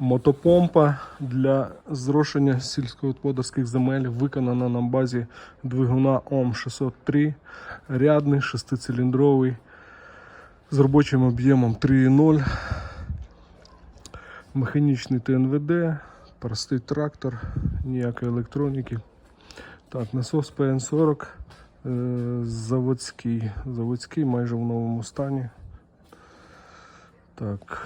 Мотопомпа для зрошення сільськогосподарських земель виконана на базі двигуна ОМ603, рядний, шестициліндровий, з робочим об'ємом 3,0, механічний ТНВД, простий трактор, ніякої електроніки. Так, насос ПН40 е, заводський, заводський, майже в новому стані. Так,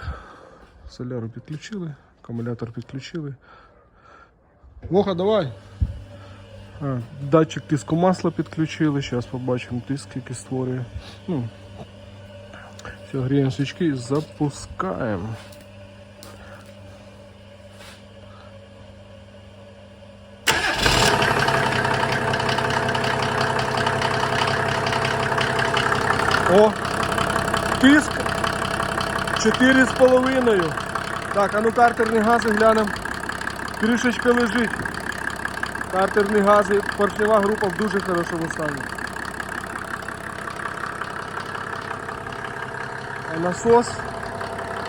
соляру підключили, акумулятор підключили. Воха, давай. А, датчик тиску масла підключили, зараз побачимо тиск, який створює. Ну, все, гріємо свічки і запускаємо. О! Тиск 4,5. Так, а ну картерні гази глянемо. Кришечка лежить. Картерні гази, поршнева група в дуже хорошому стані. А насос.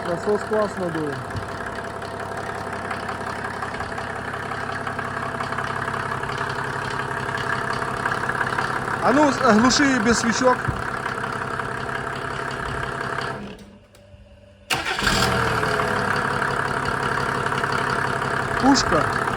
Насос класно дує. А ну, глуши без свічок. busca.